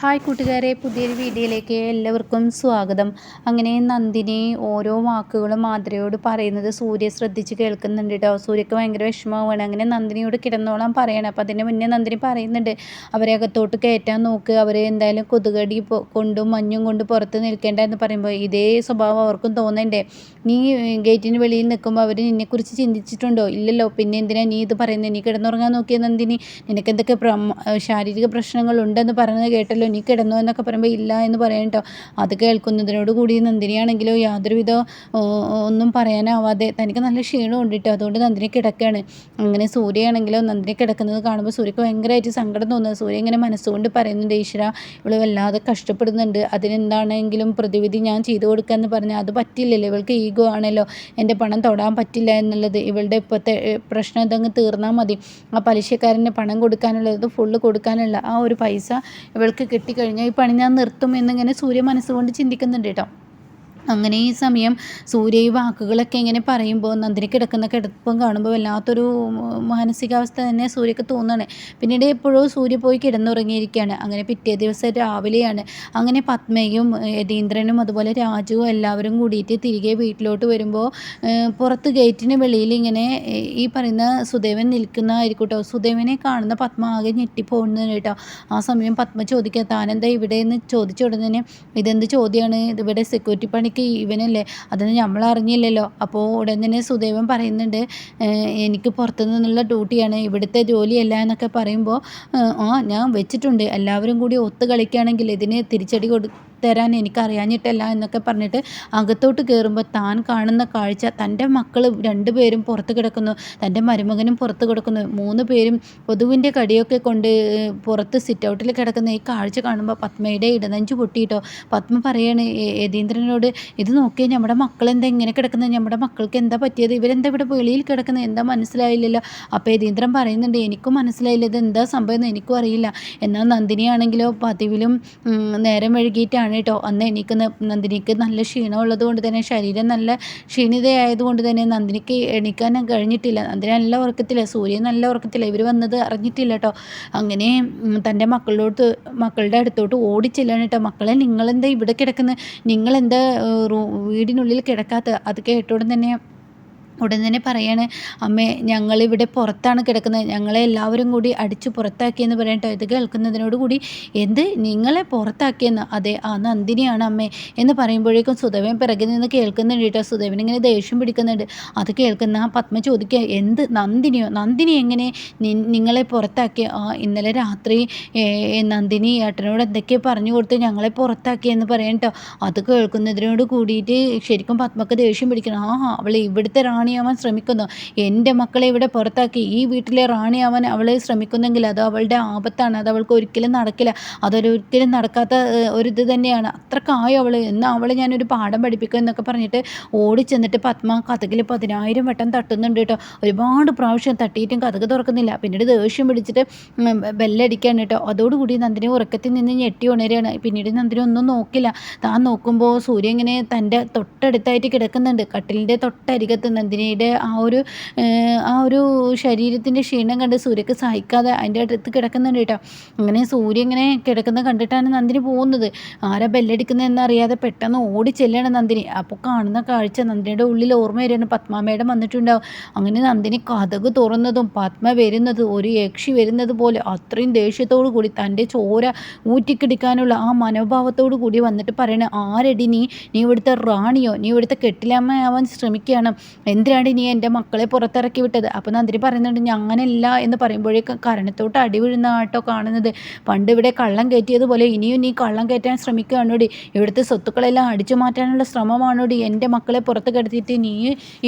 Hi കൂട്ടുകാരെ പുതിയൊരു വീഡിയോയിലേക്ക് എല്ലാവർക്കും സ്വാഗതം. അങ്ങനെ നന്ദിനി ഓരോ വാക്കുകളും മാതിരയോട് പറയുന്നത് സൂര്യ ശ്രദ്ധിച്ച് കേൾക്കുന്നുണ്ട് കേട്ടോ സൂര്യക്ക് ഭയങ്കര വിഷമമാണ് അങ്ങനെ നന്ദിനിയോട് കിടന്നോളാൻ പറയണം. അപ്പം അതിന് മുന്നേ നന്ദിനി പറയുന്നുണ്ട് അവരെ അകത്തോട്ട് കയറ്റാൻ നോക്ക്. അവർ എന്തായാലും കൊതുകടി കൊണ്ടും മഞ്ഞും കൊണ്ട് പുറത്ത് നിൽക്കേണ്ട എന്ന് പറയുമ്പോൾ ഇതേ സ്വഭാവം അവർക്കും തോന്നണ്ടേ നീ ഗേറ്റിന് വെളിയിൽ നിൽക്കുമ്പോൾ അവർ നിന്നെക്കുറിച്ച് ചിന്തിച്ചിട്ടുണ്ടോ? ഇല്ലല്ലോ. പിന്നെ എന്തിനാ നീ ഇത് പറയുന്നത് നീ കിടന്നുറങ്ങാൻ നോക്കിയ നന്ദിനി? നിനക്കെന്തൊക്കെ ശാരീരിക പ്രശ്നങ്ങളുണ്ടെന്ന് പറയുന്നത് കേട്ടല്ലോ നീ കിടന്നു എന്നൊക്കെ പറയുമ്പോൾ ഇല്ല എന്ന് പറയാൻ കേട്ടോ അത് കേൾക്കുന്നതിനോട് കൂടി നന്ദിനിയാണെങ്കിലോ യാതൊരുവിധ ഒന്നും പറയാനാവാതെ തനിക്ക് നല്ല ക്ഷീണമുണ്ട് കേട്ടോ അതുകൊണ്ട് നന്ദിനി കിടക്കുകയാണ് അങ്ങനെ സൂര്യയാണെങ്കിലോ നന്ദിനി കിടക്കുന്നത് കാണുമ്പോൾ സൂര്യക്ക് ഭയങ്കരമായിട്ട് സങ്കടം തോന്നുന്നത് സൂര്യ ഇങ്ങനെ മനസ്സുകൊണ്ട് പറയുന്നുണ്ട് ഈശ്വര ഇവൾ വല്ലാതെ കഷ്ടപ്പെടുന്നുണ്ട്. അതിനെന്താണെങ്കിലും പ്രതിവിധി ഞാൻ ചെയ്തു കൊടുക്കാമെന്ന് പറഞ്ഞാൽ അത് പറ്റില്ലല്ലോ. ഇവൾക്ക് ഈഗോ ആണല്ലോ. എന്റെ പണം തൊടാൻ പറ്റില്ല എന്നുള്ളത് ഇവളുടെ ഇപ്പോഴത്തെ പ്രശ്നം ഇതങ്ങ് തീർന്നാൽ മതി. ആ പലിശക്കാരന് പണം കൊടുക്കാനുള്ളത് ഫുള്ള് കൊടുക്കാനുള്ള ആ ഒരു പൈസ ഇവൾക്ക് കിട്ടിക്കഴിഞ്ഞാൽ ഈ പണി ഞാൻ നിർത്തും എന്നിങ്ങനെ സൂര്യ മനസ്സുകൊണ്ട് ചിന്തിക്കുന്നുണ്ട് കേട്ടോ. അങ്ങനെ ഈ സമയം സൂര്യ ഈ വാക്കുകളൊക്കെ ഇങ്ങനെ പറയുമ്പോൾ നന്ദിനി കിടക്കുന്ന കിടപ്പം കാണുമ്പോൾ വല്ലാത്തൊരു മാനസികാവസ്ഥ തന്നെ സൂര്യക്ക് തോന്നുകയാണ്. പിന്നീട് എപ്പോഴോ സൂര്യ പോയി കിടന്നുറങ്ങിയിരിക്കുകയാണ്. അങ്ങനെ പിറ്റേ ദിവസം രാവിലെയാണ്. അങ്ങനെ പത്മയും യതീന്ദ്രനും അതുപോലെ രാജുവും എല്ലാവരും കൂടിയിട്ട് തിരികെ വീട്ടിലോട്ട് വരുമ്പോൾ പുറത്ത് ഗേറ്റിന് വെളിയിൽ ഇങ്ങനെ ഈ പറയുന്ന സുദേവൻ നിൽക്കുന്നതായിരിക്കും കേട്ടോ. സുദേവനെ കാണുന്ന പത്മ ആകെ ഞെട്ടിപ്പോകുന്നതിന് കേട്ടോ. ആ സമയം പത്മ ചോദിക്കുക താനെന്താ ഇവിടെ എന്ന് ചോദിച്ച ഉടനെ ഇതെന്ത് ചോദ്യമാണ്? ഇവിടെ സെക്യൂരിറ്റി എനിക്ക് ഇവനല്ലേ? അതൊന്നും നമ്മൾ അറിഞ്ഞില്ലല്ലോ അപ്പോൾ ഉടൻ തന്നെ സുദേവൻ പറയുന്നുണ്ട് എനിക്ക് പുറത്തു നിന്നുള്ള ഡ്യൂട്ടിയാണ്. ഇവിടുത്തെ ജോലിയല്ല എന്നൊക്കെ പറയുമ്പോൾ ആ ഞാൻ വെച്ചിട്ടുണ്ട്. എല്ലാവരും കൂടി ഒത്തു കളിക്കുകയാണെങ്കിൽ ഇതിന് തിരിച്ചടി കൊടു തരാൻ എനിക്കറിയാഞ്ഞിട്ടല്ല എന്നൊക്കെ പറഞ്ഞിട്ട് അകത്തോട്ട് കയറുമ്പോൾ താൻ കാണുന്ന കാഴ്ച തന്റെ മക്കൾ രണ്ടുപേരും പുറത്ത് കിടക്കുന്നു തന്റെ മരുമകനും പുറത്ത് കിടക്കുന്നു. മൂന്ന് പേരും കൊതുവിന്റെ കടിയൊക്കെ കൊണ്ട് പുറത്ത് സിറ്റ് ഔട്ടിൽ കിടക്കുന്ന. ഈ കാഴ്ച കാണുമ്പോൾ പത്മയുടെ ഇടനഞ്ചു പൊട്ടിയിട്ടോ? പത്മ പറയാണ് യതീന്ദ്രനോട് ഇത് നോക്കിയാൽ നമ്മുടെ മക്കൾ എന്താ ഇങ്ങനെ കിടക്കുന്നത് നമ്മുടെ മക്കൾക്ക് എന്താ പറ്റിയത്? ഇവരെന്താ ഇവിടെ വെളിയിൽ കിടക്കുന്നത് എന്താ മനസ്സിലായില്ലല്ലോ? അപ്പോൾ യതീന്ദ്രൻ പറയുന്നുണ്ട് എനിക്കും മനസ്സിലായില്ല. ഇത് എന്താ സംഭവം എനിക്കും അറിയില്ല. എന്നാൽ നന്ദിനിയാണെങ്കിലോ പതിവിലും നേരം വഴുകിയിട്ടാണ് ആണ് കേട്ടോ. അന്ന് എനിക്ക് നന്ദിനിക്ക് നല്ല ക്ഷീണമുള്ളത് കൊണ്ട് തന്നെ ശരീരം നല്ല ക്ഷീണിതയായതുകൊണ്ട് തന്നെ നന്ദിനിക്ക് എണീക്കാൻ കഴിഞ്ഞിട്ടില്ല. നന്ദിനി നല്ല ഉറക്കത്തില്ല സൂര്യൻ നല്ല ഉറക്കത്തില്ല ഇവർ വന്നത് അറിഞ്ഞിട്ടില്ല കേട്ടോ. അങ്ങനെ തന്റെ മക്കളോട് മക്കളുടെ അടുത്തോട്ട് ഓടിച്ചെല്ലാണ് കേട്ടോ. മക്കളെ നിങ്ങളെന്താ ഇവിടെ കിടക്കുന്നത് നിങ്ങളെന്താ വീടിനുള്ളിൽ കിടക്കാത്ത? അത് കേട്ടോടും തന്നെ ഉടൻ തന്നെ പറയാണ് അമ്മേ ഞങ്ങളിവിടെ പുറത്താണ് കിടക്കുന്നത്. ഞങ്ങളെ എല്ലാവരും കൂടി അടിച്ചു പുറത്താക്കിയെന്ന് പറയട്ടോ. ഇത് കേൾക്കുന്നതിനോട് കൂടി എന്ത്? നിങ്ങളെ പുറത്താക്കിയെന്ന്? അതെ ആ നന്ദിനിയാണ് അമ്മേ. എന്ന് പറയുമ്പോഴേക്കും സുദേവൻ പിറകിൽ നിന്ന് കേൾക്കുന്നുണ്ട് കേട്ടോ. സുദേവൻ ഇങ്ങനെ ദേഷ്യം പിടിക്കുന്നുണ്ട്. അത് കേൾക്കുന്ന ആ പത്മ ചോദിക്കുക എന്ത്? നന്ദിനിയോ? നന്ദിനി എങ്ങനെ നിങ്ങളെ പുറത്താക്കിയ? ആ ഇന്നലെ രാത്രി നന്ദിനി ഏട്ടനോട് എന്തൊക്കെയോ പറഞ്ഞു കൊടുത്ത് ഞങ്ങളെ പുറത്താക്കിയെന്ന് പറയട്ടോ അത് കേൾക്കുന്നതിനോട് കൂടിയിട്ട് ശരിക്കും പത്മക്ക് ദേഷ്യം പിടിക്കണം. ആ അവൾ ഇവിടുത്തെ റാണി റാണിയാവാൻ ശ്രമിക്കുന്നു. എന്റെ മക്കളെ ഇവിടെ പുറത്താക്കി. ഈ വീട്ടിലെ റാണിയാവാൻ അവൾ ശ്രമിക്കുന്നെങ്കിൽ അത് അവളുടെ ആപത്താണ്. അത് അവൾക്ക് ഒരിക്കലും നടക്കില്ല. അതൊരിക്കലും നടക്കാത്ത ഒരു ഇത് തന്നെയാണ്. അത്രക്കായോ അവൾ എന്നാൽ അവളെ ഞാനൊരു പാഠം പഠിപ്പിക്കുക എന്നൊക്കെ പറഞ്ഞിട്ട് ഓടി ചെന്നിട്ട് പത്മ കഥകിൽ പതിനായിരം വട്ടം തട്ടുന്നുണ്ട് കേട്ടോ. ഒരുപാട് പ്രാവശ്യം തട്ടിയിട്ടും കഥക് തുറക്കുന്നില്ല. പിന്നീട് ദേഷ്യം പിടിച്ചിട്ട് ബെല്ലടിക്കാണ് കേട്ടോ. അതോടുകൂടി നന്ദിനി ഉറക്കത്തിൽ നിന്ന് ഞെട്ടി ഉണരുകയാണ്. പിന്നീട് നന്ദിനി ഒന്നും നോക്കില്ല. താൻ നോക്കുമ്പോൾ സൂര്യ ഇങ്ങനെ തന്റെ തൊട്ടടുത്തായിട്ട് കിടക്കുന്നുണ്ട്. കട്ടിലിന്റെ തൊട്ടരികത്ത് നന്ദിനി രജനിയുടെ ആ ഒരു ആ ഒരു ശരീരത്തിന്റെ ക്ഷീണം കണ്ട് സൂര്യക്ക് സഹിക്കാതെ അതിന്റെ അടുത്ത് കിടക്കുന്നുണ്ട് കേട്ടോ. അങ്ങനെ സൂര്യ ഇങ്ങനെ കിടക്കുന്നത് കണ്ടിട്ടാണ് നന്ദിനി പോകുന്നത്. ആരാ ബെല്ലടിക്കുന്നതെന്ന് അറിയാതെ പെട്ടെന്ന് ഓടി ചെല്ലണം നന്ദിനി. അപ്പോൾ കാണുന്ന കാഴ്ച നന്ദിനിയുടെ ഉള്ളിൽ ഓർമ്മ വരികയാണ്. പത്മാമേടം വന്നിട്ടുണ്ടാവും. അങ്ങനെ നന്ദിനി കഥക് തുറന്നതും പത്മ വരുന്നതും ഒരു യക്ഷി വരുന്നത് പോലെ അത്രയും ദേഷ്യത്തോടു കൂടി തന്റെ ചോര ഊറ്റിക്കിടിക്കാനുള്ള ആ മനോഭാവത്തോടു കൂടി വന്നിട്ട് പറയണ ആരടി നീ? നീ ഇവിടുത്തെ റാണിയോ? നീ ഇവിടുത്തെ കെട്ടിലമ്മയാവാൻ ശ്രമിക്കുകയാണ്. എന്ത് എന്തിനാണ് നീ എന്റെ മക്കളെ പുറത്തിറക്കി വിട്ടത്? അപ്പോൾ നന്ദിനി പറയുന്നുണ്ട് ഞാനല്ല എന്ന് പറയുമ്പോഴേക്കും കരണത്തോട്ട് അടി വീഴുന്ന ആട്ടോ കാണുന്നത്. പണ്ട് ഇവിടെ കള്ളം കയറ്റിയതുപോലെ ഇനിയും നീ കള്ളം കയറ്റാൻ ശ്രമിക്കുകയാണോടി? ഇവിടുത്തെ സ്വത്തുക്കളെല്ലാം അടിച്ചു മാറ്റാനുള്ള ശ്രമമാണോടി? എന്റെ മക്കളെ പുറത്ത് കിടത്തിയിട്ട് നീ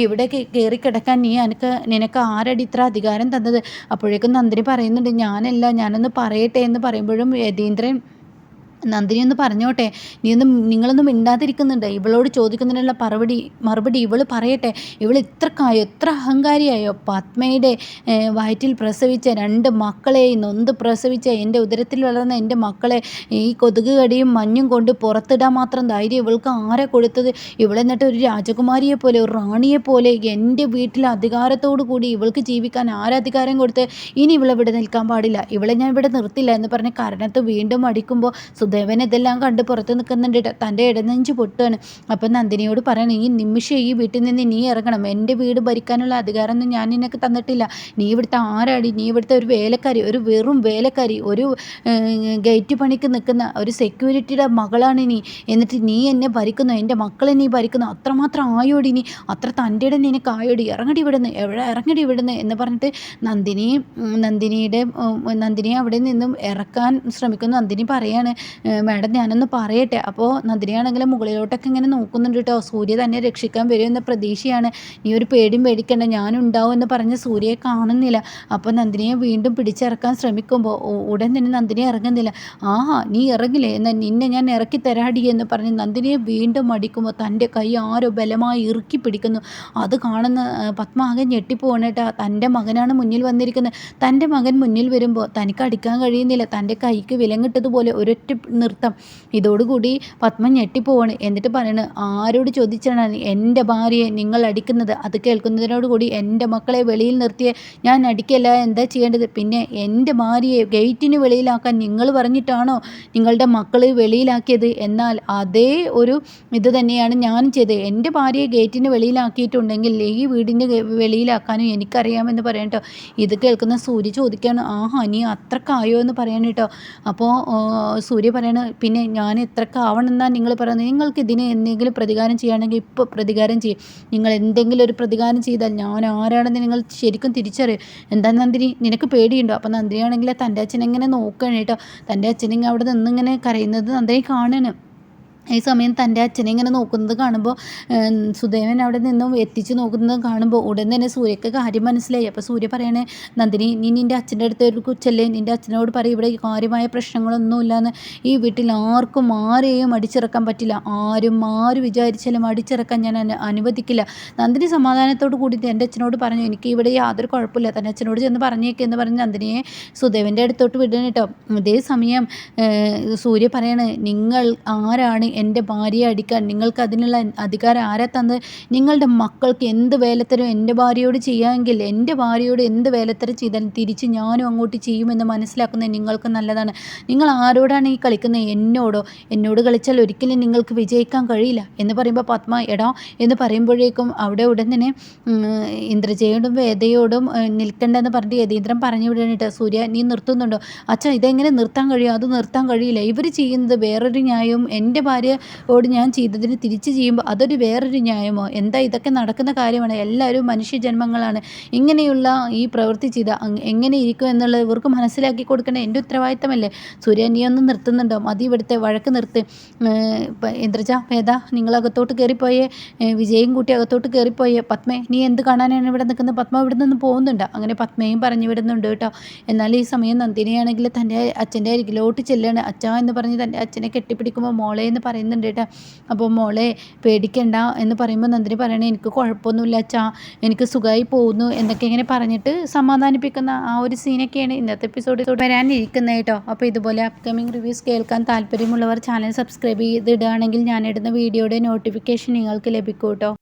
ഇവിടെ കയറി കിടക്കാൻ നീ എനിക്ക് നിനക്ക് ആരടി ഇത്ര അധികാരം തന്നത്? അപ്പോഴേക്കും നന്ദിനി പറയുന്നുണ്ട് ഞാനല്ല ഞാനൊന്ന് പറയട്ടെ എന്ന് പറയുമ്പോഴും യതീന്ദ്രൻ നന്ദിനി ഒന്ന് പറഞ്ഞോട്ടെ? നീ ഒന്ന് നിങ്ങളൊന്നും മിണ്ടാതിരിക്കുന്നുണ്ട്. ഇവളോട് ചോദിക്കുന്നതിനുള്ള മറുപടി മറുപടി ഇവൾ പറയട്ടെ. ഇവൾ ഇത്രക്കായോ എത്ര അഹങ്കാരിയായോ? പത്മയുടെ വയറ്റിൽ പ്രസവിച്ച രണ്ട് മക്കളെ നൊന്ത് പ്രസവിച്ച എന്റെ ഉദരത്തിൽ വളർന്ന എന്റെ മക്കളെ ഈ കൊതുക് കടിയും മഞ്ഞും കൊണ്ട് പുറത്തിടാൻ മാത്രം ധൈര്യം ഇവൾക്ക് ആരെ കൊടുത്തത്? ഇവളെന്നിട്ട് ഒരു രാജകുമാരിയെ പോലെ ഒരു റാണിയെ പോലെ എന്റെ വീട്ടിലെ അധികാരത്തോടു കൂടി ഇവൾക്ക് ജീവിക്കാൻ ആരധികാരം കൊടുത്ത് ഇനി ഇവളെ ഇവിടെ നിൽക്കാൻ പാടില്ല. ഇവളെ ഞാൻ ഇവിടെ നിർത്തില്ല എന്ന് പറഞ്ഞ് കരണത്ത് വീണ്ടും അടിക്കുമ്പോൾ സുദേവൻ ഇതെല്ലാം കണ്ട് പുറത്ത് നിൽക്കുന്നുണ്ട് തന്റെ ഇടനെഞ്ച് പൊട്ടുകയാണ്. അപ്പം നന്ദിനിയോട് പറയണം ഈ നിമിഷം ഈ വീട്ടിൽ നിന്ന് നീ ഇറങ്ങണം. എന്റെ വീട് ഭരിക്കാനുള്ള അധികാരമൊന്നും ഞാൻ നിനക്ക് തന്നിട്ടില്ല. നീ ഇവിടുത്തെ ആരാടി? നീ ഇവിടുത്തെ ഒരു വേലക്കാരി ഒരു വെറും വേലക്കാരി ഒരു ഗേറ്റ് പണിക്ക് നിൽക്കുന്ന ഒരു സെക്യൂരിറ്റിയുടെ മകളാണ് നീ. എന്നിട്ട് നീ എന്നെ ഭരിക്കുന്നു. എന്റെ മക്കളെ നീ ഭരിക്കുന്നു. അത്രമാത്രം ആയോടി നീ. അത്ര തന്റെ ഇടം നിനക്ക് ആയോടി. ഇറങ്ങടി ഇവിടുന്ന്. എവിടെ ഇറങ്ങടി ഇവിടുന്ന്? എന്ന് പറഞ്ഞിട്ട് നന്ദിനി നന്ദിനിയുടെ നന്ദിനി അവിടെ നിന്നും ഇറക്കാൻ ശ്രമിക്കുന്നു. നന്ദിനി പറയാണ് മാഡം ഞാനൊന്ന് പറയട്ടെ. അപ്പോൾ നദിനിയാണെങ്കിലും മുകളിലോട്ടൊക്കെ ഇങ്ങനെ നോക്കുന്നുണ്ട് കേട്ടോ സൂര്യ തന്നെ രക്ഷിക്കാൻ വരുമെന്ന പ്രതീക്ഷയാണ്. ഈ ഒരു പേടിയും പേടിക്കണ്ട. ഞാനുണ്ടാവും എന്ന് പറഞ്ഞ് സൂര്യയെ കാണുന്നില്ല. അപ്പോൾ നന്ദിനിയെ വീണ്ടും പിടിച്ചിറക്കാൻ ശ്രമിക്കുമ്പോൾ ഉടൻ തന്നെ നന്ദിനി ഇറങ്ങുന്നില്ല. ആഹാ നീ ഇറങ്ങില്ലേ? എന്നാൽ നിന്നെ ഞാൻ ഇറക്കി തരാടി എന്ന് പറഞ്ഞ് നന്ദിനിയെ വീണ്ടും അടിക്കുമ്പോൾ തന്റെ കൈ ആരോ ബലമായി ഇറുക്കി പിടിക്കുന്നു. അത് കാണുന്ന പത്മാകൻ ഞെട്ടിപ്പോവാണ് കേട്ടോ തന്റെ മകനാണ് മുന്നിൽ വന്നിരിക്കുന്നത്. തന്റെ മകൻ മുന്നിൽ വരുമ്പോൾ തനിക്ക് അടിക്കാൻ കഴിയുന്നില്ല. തന്റെ കൈക്ക് വിലങ്ങിട്ടതുപോലെ ഒരൊറ്റ നൃത്തം ഇതോടുകൂടി പത്മ ഞെട്ടിപ്പോവാണ്. എന്നിട്ട് പറയണ് ആരോട് ചോദിച്ചാണ് എന്റെ ഭാര്യയെ നിങ്ങൾ അടിക്കുന്നത്? അത് കേൾക്കുന്നതിനോടുകൂടി എന്റെ മക്കളെ വെളിയിൽ നിർത്തിയ ഞാൻ അടിക്കല്ല എന്താ ചെയ്യേണ്ടത്? പിന്നെ എന്റെ ഭാര്യയെ ഗേറ്റിന് വെളിയിലാക്കാൻ നിങ്ങൾ പറഞ്ഞിട്ടാണോ നിങ്ങളുടെ മക്കൾ വെളിയിലാക്കിയത്? എന്നാൽ അതേ ഒരു ഇത് തന്നെയാണ് ഞാൻ ചെയ്തത്. എന്റെ ഭാര്യയെ ഗേറ്റിന് വെളിയിലാക്കിയിട്ടുണ്ടെങ്കിൽ ഈ വീടിന്റെ വെളിയിലാക്കാനും എനിക്കറിയാമെന്ന് പറയാം കേട്ടോ. ഇത് കേൾക്കുന്ന സൂര്യ ചോദിക്കുകയാണ് ആഹാ നീ അത്രക്കായോ? എന്ന് പറയാൻ കേട്ടോ. അപ്പോൾ സൂര്യ പറയണ പിന്നെ ഞാൻ എത്രക്കാവണമെന്നാണ് നിങ്ങൾ പറയുന്നത് നിങ്ങൾക്ക് ഇതിന് എന്തെങ്കിലും പ്രതികാരം ചെയ്യുകയാണെങ്കിൽ ഇപ്പോൾ പ്രതികാരം ചെയ്യും. നിങ്ങൾ എന്തെങ്കിലും ഒരു പ്രതികാരം ചെയ്താൽ ഞാൻ ആരാണെന്ന് നിങ്ങൾ ശരിക്കും തിരിച്ചറിയും. എന്താ നന്ദിനി? നിനക്ക് പേടിയുണ്ടോ? അപ്പോൾ നന്ദിനിയാണെങ്കിൽ തന്റെ അച്ഛനെങ്ങനെ നോക്കണേട്ടോ തന്റെ അച്ഛനെങ്ങനെ അവിടെ നിന്നിങ്ങനെ കരയുന്നത് നന്ദിനി കാണണം. ഈ സമയം തന്റെ അച്ഛനെ ഇങ്ങനെ നോക്കുന്നത് കാണുമ്പോൾ സുദേവൻ അവിടെ നിന്നും എത്തിച്ച് നോക്കുന്നത് കാണുമ്പോൾ ഉടൻ തന്നെ സൂര്യക്ക് കാര്യം മനസ്സിലായി. അപ്പോൾ സൂര്യ പറയണേ നന്ദിനി നീ നിന്റെ അച്ഛന്റെ അടുത്ത് ഒരു കുച്ചല്ലേ നിന്റെ അച്ഛനോട് പറയും ഇവിടെ കാര്യമായ പ്രശ്നങ്ങളൊന്നുമില്ലാന്ന്. ഈ വീട്ടിൽ ആർക്കും ആരെയും അടിച്ചിറക്കാൻ പറ്റില്ല. ആരും ആര് വിചാരിച്ചാലും അടിച്ചിറക്കാൻ ഞാൻ അനുവദിക്കില്ല. നന്ദിനി സമാധാനത്തോട് കൂടി എന്റെ അച്ഛനോട് പറഞ്ഞു എനിക്ക് ഇവിടെ യാതൊരു കുഴപ്പമില്ല. തന്റെ അച്ഛനോട് ചെന്ന് പറഞ്ഞേക്കെന്ന് പറഞ്ഞ് നന്ദിനിയെ സുദേവന്റെ അടുത്തോട്ട് വിടണം കേട്ടോ. അതേ സമയം സൂര്യ പറയണേ നിങ്ങൾ ആരാണ് എന്റെ ഭാര്യയെ അടിക്കാൻ നിങ്ങൾക്ക് അതിനുള്ള അധികാരം ആരെ തന്നത്? നിങ്ങളുടെ മക്കൾക്ക് എന്ത് വേലത്തരം എന്റെ ഭാര്യയോട് ചെയ്യാമെങ്കിൽ എന്റെ ഭാര്യയോട് എന്ത് വേലത്തരം ചെയ്താലും തിരിച്ച് ഞാനും അങ്ങോട്ട് ചെയ്യുമെന്ന് മനസ്സിലാക്കുന്നത് നിങ്ങൾക്ക് നല്ലതാണ്. നിങ്ങൾ ആരോടാണ് ഈ കളിക്കുന്നത്? എന്നോടോ? എന്നോട് കളിച്ചാൽ ഒരിക്കലും നിങ്ങൾക്ക് വിജയിക്കാൻ കഴിയില്ല. എന്ന് പറയുമ്പോൾ പത്മ എടാ എന്ന് പറയുമ്പോഴേക്കും അവിടെ ഉടൻ തന്നെ ഇന്ദ്രജയോടും വേദയോടും നിൽക്കണ്ടെന്ന് പറഞ്ഞിട്ട് യതീന്ദ്രൻ പറഞ്ഞു വിടാനിട്ട് സൂര്യ നീ നിർത്തുന്നുണ്ടോ? അച്ഛാ ഇതെങ്ങനെ നിർത്താൻ കഴിയും? അത് നിർത്താൻ കഴിയില്ല. ഇവർ ചെയ്യുന്നത് വേറൊരു ന്യായവും എന്റെ ഭാര്യ ഭാര്യയോട് ഞാൻ ചെയ്തതിന് തിരിച്ച് ചെയ്യുമ്പോൾ അതൊരു വേറൊരു ന്യായമോ? എന്താ ഇതൊക്കെ നടക്കുന്ന കാര്യമാണ്. എല്ലാവരും മനുഷ്യജന്മങ്ങളാണ്. ഇങ്ങനെയുള്ള ഈ പ്രവൃത്തി ചെയ്ത എങ്ങനെ ഇരിക്കും എന്നുള്ളത് ഇവർക്ക് മനസ്സിലാക്കി കൊടുക്കേണ്ട എന്റെ ഉത്തരവാദിത്തമല്ലേ? സൂര്യ നീ ഒന്ന് നിർത്തുന്നുണ്ടോ? മതി ഇവിടുത്തെ വഴക്ക് നിർത്ത്. ഇന്ദ്രജ വേദ നിങ്ങൾ അകത്തോട്ട് കയറിപ്പോയേ വിജയും കൂട്ടി അകത്തോട്ട് കയറിപ്പോയേ പത്മേ നീ എന്ത് കാണാനാണ് ഇവിടെ നിൽക്കുന്നത്? പത്മ ഇവിടെ നിന്ന് പോകുന്നുണ്ട്. അങ്ങനെ പത്മയും പറഞ്ഞു വിടുന്നുണ്ട് കേട്ടോ. എന്നാൽ ഈ സമയം നന്ദിനിയാണെങ്കിൽ തന്റെ അച്ഛന്റെ അരികിലോട്ട് ചെല്ലാണ്. അച്ഛ എന്ന് പറഞ്ഞ് തന്റെ അച്ഛനെ കെട്ടിപ്പിടിക്കുമ്പോൾ മോളെ എന്ന് പറയുന്നുണ്ട് കേട്ടോ. അപ്പോൾ മോളെ പേടിക്കണ്ട എന്ന് പറയുമ്പോൾ നന്ദിനി പറയണേ എനിക്ക് കുഴപ്പമൊന്നുമില്ല അച്ഛാ. എനിക്ക് സുഖമായി പോകുന്നു എന്നൊക്കെ ഇങ്ങനെ പറഞ്ഞിട്ട് സമാധാനിപ്പിക്കുന്ന ആ ഒരു സീനൊക്കെയാണ് ഇന്നത്തെ എപ്പിസോഡിൽ വരാനിരിക്കുന്നത് കേട്ടോ. അപ്പോൾ ഇതുപോലെ അപ്കമിങ് റിവ്യൂസ് കേൾക്കാൻ താല്പര്യമുള്ളവർ ചാനൽ സബ്സ്ക്രൈബ് ചെയ്തിടുകയാണെങ്കിൽ ഞാനിടുന്ന വീഡിയോയുടെ നോട്ടിഫിക്കേഷൻ നിങ്ങൾക്ക് ലഭിക്കും കേട്ടോ.